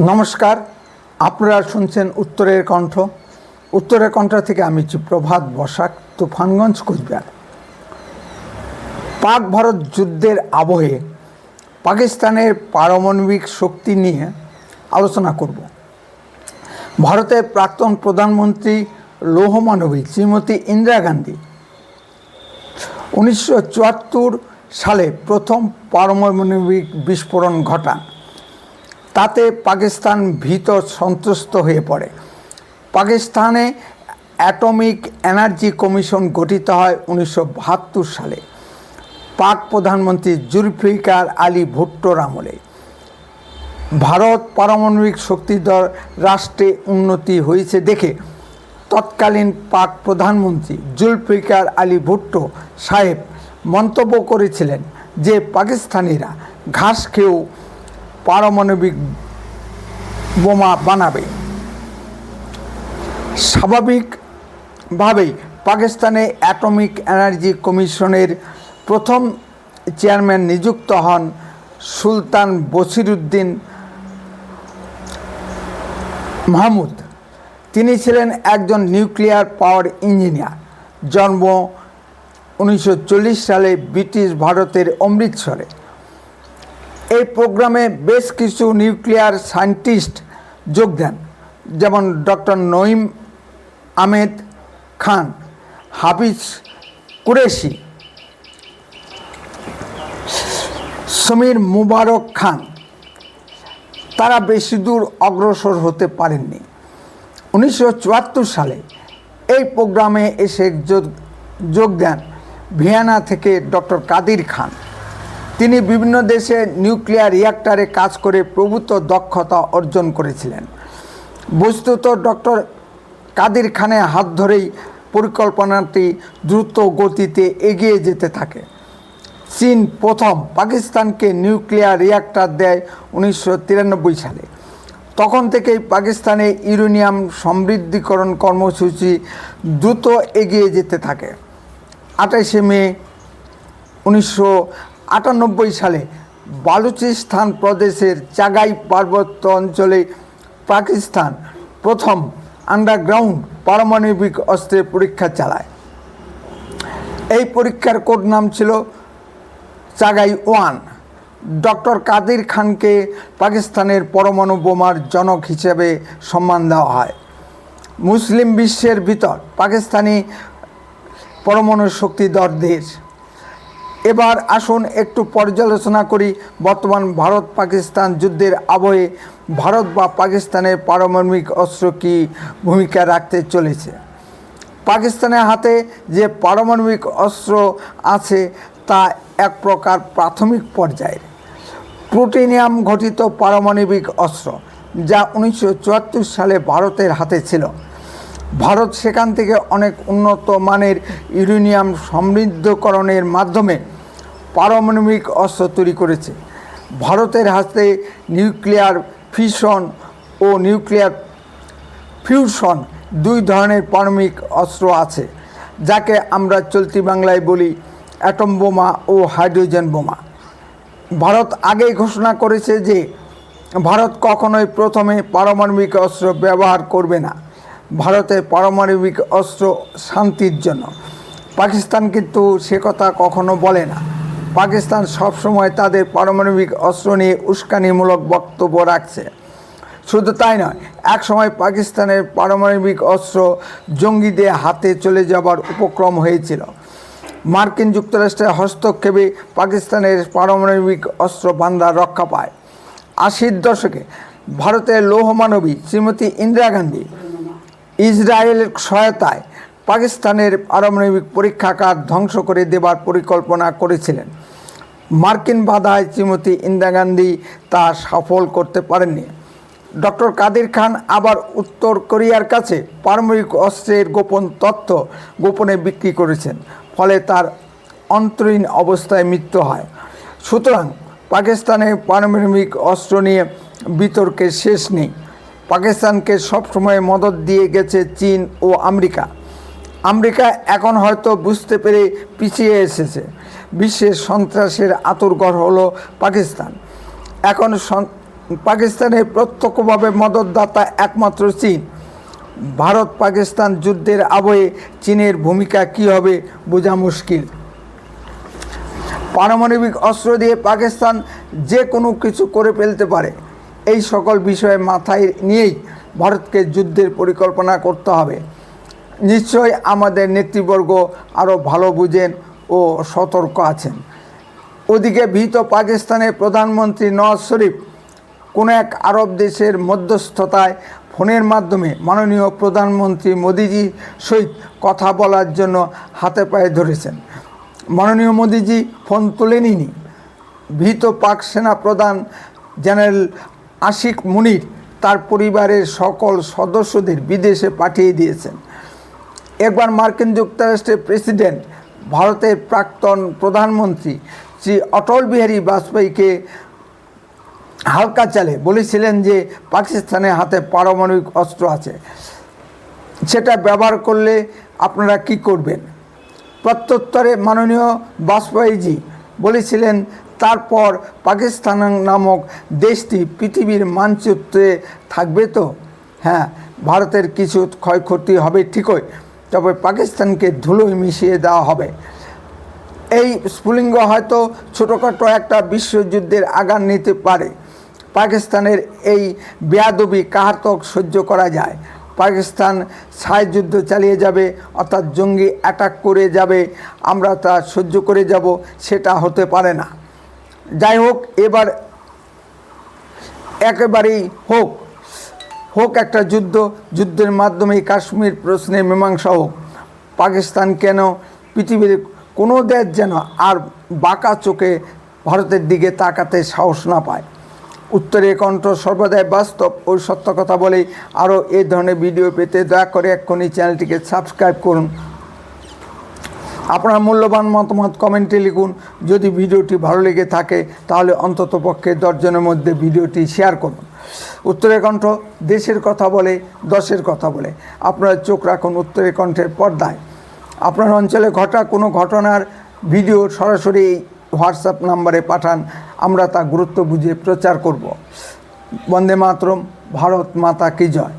নমস্কার, আপনারা শুনছেন উত্তরের কণ্ঠ। উত্তরের কণ্ঠ থেকে আমি প্রভাত বসাক, তুফানগঞ্জ, কুচবিহার। পাক ভারত যুদ্ধের আবহে পাকিস্তানের পারমাণবিক শক্তি নিয়ে আলোচনা করব। ভারতের প্রাক্তন প্রধানমন্ত্রী লৌহমানবী শ্রীমতী ইন্দিরা গান্ধী উনিশশো চুয়াত্তর সালে প্রথম পারমাণবিক বিস্ফোরণ ঘটান। তাতে পাকিস্তান ভীত সন্ত্রস্ত হয়ে পড়ে। পাকিস্তানে অ্যাটমিক এনার্জি কমিশন গঠিত হয় উনিশশো বাহাত্তর সালে। পাক প্রধানমন্ত্রী জুলফিকার আলী ভুট্টোর আমলে। ভারত পারমাণবিক শক্তিধর রাষ্ট্রে উন্নতি হয়েছে দেখে তৎকালীন পাক প্রধানমন্ত্রী জুলফিকার আলী ভুট্টো সাহেব মন্তব্য করেছিলেন যে পাকিস্তানিরা ঘাস খেয়েও পারমাণবিক বোমা বানাবে। স্বাভাবিকভাবেই পাকিস্তানে অ্যাটমিক এনার্জি কমিশনের প্রথম চেয়ারম্যান নিযুক্ত হন সুলতান বসিরুদ্দিন মাহমুদ। তিনি ছিলেন একজন নিউক্লিয়ার পাওয়ার ইঞ্জিনিয়ার। জন্ম উনিশশো চল্লিশ সালে ব্রিটিশ ভারতের অমৃতসরে। এই প্রোগ্রামে বেশ কিছু নিউক্লিয়ার সায়েন্টিস্ট যোগ দেন, যেমন ডক্টর নঈম আহমেদ খান, হাফিজ কুরেশি, সমীর মুবারক খান। তারা বেশি দূর অগ্রসর হতে পারেননি। উনিশশো চুয়াত্তর সালে এই প্রোগ্রামে এসে যোগ- যোগ দেন ভিয়েনা থেকে ডক্টর কাদির খান। তিনি বিভিন্ন দেশে নিউক্লিয়ার রিয়াক্টারে কাজ করে প্রভূত দক্ষতা অর্জন করেছিলেন। বস্তুত ডক্টর কাদির খানের হাত ধরেই পরিকল্পনাটি দ্রুত গতিতে এগিয়ে যেতে থাকে। চীন প্রথম পাকিস্তানকে নিউক্লিয়ার রিয়াক্টার দেয় উনিশশো তিরানব্বই সালে। তখন থেকেই পাকিস্তানে ইউরেনিয়াম সমৃদ্ধিকরণ কর্মসূচি দ্রুত এগিয়ে যেতে থাকে। আঠাশে মে উনিশশো আটানব্বই সালে বালুচিস্তান প্রদেশের চাগাই পার্বত্য অঞ্চলে পাকিস্তান প্রথম আন্ডারগ্রাউন্ড পারমাণবিক অস্ত্রের পরীক্ষা চালায়। এই পরীক্ষার কোড নাম ছিল চাগাই ওয়ান। ডক্টর কাদির খানকে পাকিস্তানের পরমাণু বোমার জনক হিসেবে সম্মান দেওয়া হয়। মুসলিম বিশ্বের ভিতর পাকিস্তানি পরমাণু শক্তিধর দেশ এবার আসুন একটু পর্যালোচনা করি বর্তমান ভারত পাকিস্তান যুদ্ধের আবহে ভারত বা পাকিস্তানের পারমাণবিক অস্ত্র কী ভূমিকা রাখতে চলেছে? পাকিস্তানের হাতে যে পারমাণবিক অস্ত্র আছে তা এক প্রকার প্রাথমিক পর্যায়ের। প্লুটোনিয়াম ঘটিত পারমাণবিক অস্ত্র যা উনিশশো চুয়াত্তর সালে ভারতের হাতে ছিল। ভারত সেখান থেকে অনেক উন্নত মানের ইউরেনিয়াম সমৃদ্ধকরণের মাধ্যমে পারমাণবিক অস্ত্র তৈরি করেছে। ভারতের হাতে নিউক্লিয়ার ফিশন ও নিউক্লিয়ার ফিউশন দুই ধরনের পারমাণবিক অস্ত্র আছে, যাকে আমরা চলতি বাংলায় বলি অ্যাটম বোমা ও হাইড্রোজেন বোমা। ভারত আগেই ঘোষণা করেছে যে, ভারত কখনোই প্রথমে পারমাণবিক অস্ত্র ব্যবহার করবে না। ভারতের পারমাণবিক অস্ত্র শান্তির জন্য। পাকিস্তান কিন্তু সে কথা কখনো বলে না। পাকিস্তান সবসময় তাদের পারমাণবিক অস্ত্র নিয়ে উস্কানিমূলক বক্তব্য রাখছে। শুধু তাই নয়, একসময় পাকিস্তানের পারমাণবিক অস্ত্র জঙ্গিদের হাতে চলে যাবার উপক্রম হয়েছিল। মার্কিন যুক্তরাষ্ট্রের হস্তক্ষেপে পাকিস্তানের পারমাণবিক অস্ত্র ভান্ডার রক্ষা পায়। আশির দশকে ভারতের লৌহমানবী শ্রীমতী ইন্দিরা গান্ধী ইসরায়েলের সহায়তায় পাকিস্তানের পারমাণবিক পরীক্ষাগার ধ্বংস করে দেবার পরিকল্পনা করেছিলেন। মার্কিন বাধায় শ্রীমতী ইন্দিরা গান্ধী তা সফল করতে পারেননি। ডক্টর কাদির খান আবার উত্তর কোরিয়ার কাছে পারমাণবিক অস্ত্রের গোপন তথ্য গোপনে বিক্রি করেছেন, ফলে তার অন্তরীণ অবস্থায় মৃত্যু হয়। সুতরাং পাকিস্তানে পারমাণবিক অস্ত্র নিয়ে বিতর্কের শেষ নেই। পাকিস্তানকে সবসময় মদত দিয়ে গেছে চীন ও আমেরিকা। আমেরিকা এখন হয়তো বুঝতে পেরে পিছিয়ে এসেছে। বিশ্বের সন্ত্রাসের আতুরঘর হলো পাকিস্তান। এখন পাকিস্তানের প্রত্যক্ষভাবে মদতদাতা একমাত্র চীন। ভারত পাকিস্তান যুদ্ধের আবহে চীনের ভূমিকা কী হবে বোঝা মুশকিল। পারমাণবিক অস্ত্র দিয়ে পাকিস্তান যে কোনো কিছু করে ফেলতে পারে। এই সকল বিষয়ে মাথায় নিয়েই ভারতকে যুদ্ধের পরিকল্পনা করতে হবে। নিশ্চয় আমাদের নেতৃবর্গ আরও ভালো বুঝেন ও সতর্ক আছেন। ওদিকে ভীত পাকিস্তানের প্রধানমন্ত্রী নওয়াজ শরীফ কোনো এক আরব দেশের মধ্যস্থতায় ফোনের মাধ্যমে মাননীয় প্রধানমন্ত্রী মোদিজি সহিত কথা বলার জন্য হাতে পায়ে ধরেছেন। মাননীয় মোদিজি ফোন তুলেনি ভীত পাক সেনা প্রধান জেনারেল আশিক মুনির তার পরিবারের সকল সদস্যদের বিদেশে পাঠিয়ে দিয়েছেন। একবার মার্কিন যুক্তরাষ্ট্রের প্রেসিডেন্ট, ভারতের প্রাক্তন প্রধানমন্ত্রী শ্রী অটল বিহারী বাজপেয়ীকে হালকা চালে বলেছিলেন যে পাকিস্তানের হাতে পারমাণবিক অস্ত্র আছে। সেটা ব্যবহার করলে আপনারা কি করবেন? প্রত্যুত্তরে মাননীয় বাজপেয়ীজি বলেছিলেন তারপর পাকিস্তান নামক দেশটি পৃথিবীর মানচিত্রে থাকবে তো? হ্যাঁ ভারতের কিছু ক্ষয়ক্ষতি হবে ঠিকই, তবে পাকিস্তানকে ধুলোয় মিশিয়ে দেওয়া হবে। এই স্ফুলিঙ্গ হয়তো ছোটোখাটো একটা বিশ্বযুদ্ধের আগান নিতে পারে। পাকিস্তানের এই বেয়াদবি কাহাতক সহ্য করা যায়? পাকিস্তান ছায় যুদ্ধ চালিয়ে যাবে, অর্থাৎ জঙ্গি অ্যাটাক করে যাবে, আমরা তা সহ্য করে যাব, সেটা হতে পারে না। যাই হোক, এবার একেবারেই হোক। হোক একটা যুদ্ধ, যুদ্ধের মাধ্যমে কাশ্মীর প্রশ্নে মীমাংসা হোক। পাকিস্তান কেন পৃথিবীর কোনো দেশ যেন আর বাঁকা চোখে ভারতের দিকে তাকাতে সাহস না পায়? উত্তরে কণ্ঠ সর্বদাই বাস্তব ও সত্য কথা বলেই আরও এই ধরনের ভিডিও পেতে দয়া করে এক্ষুনি চ্যানেলটিকে সাবস্ক্রাইব করুন। আপনার মূল্যবান মতামত কমেন্টে লিখুন। যদি ভিডিওটি ভালো লেগে থাকে, তাহলে অন্তত পক্ষে দশজনের মধ্যে ভিডিওটি শেয়ার করুন। উত্তরের কণ্ঠ, দেশের কথা বলে, দশের কথা বলে। আপনার চোখ রাখুন উত্তরের কণ্ঠের পর্দায়। আপনার অঞ্চলে ঘটা কোনো ঘটনার ভিডিও সরাসরি এই হোয়াটসঅ্যাপ নাম্বারে পাঠান, আমরা তা গুরুত্ব বুঝে প্রচার করব। বন্দে মাতরম, ভারত মাতা কি জয়।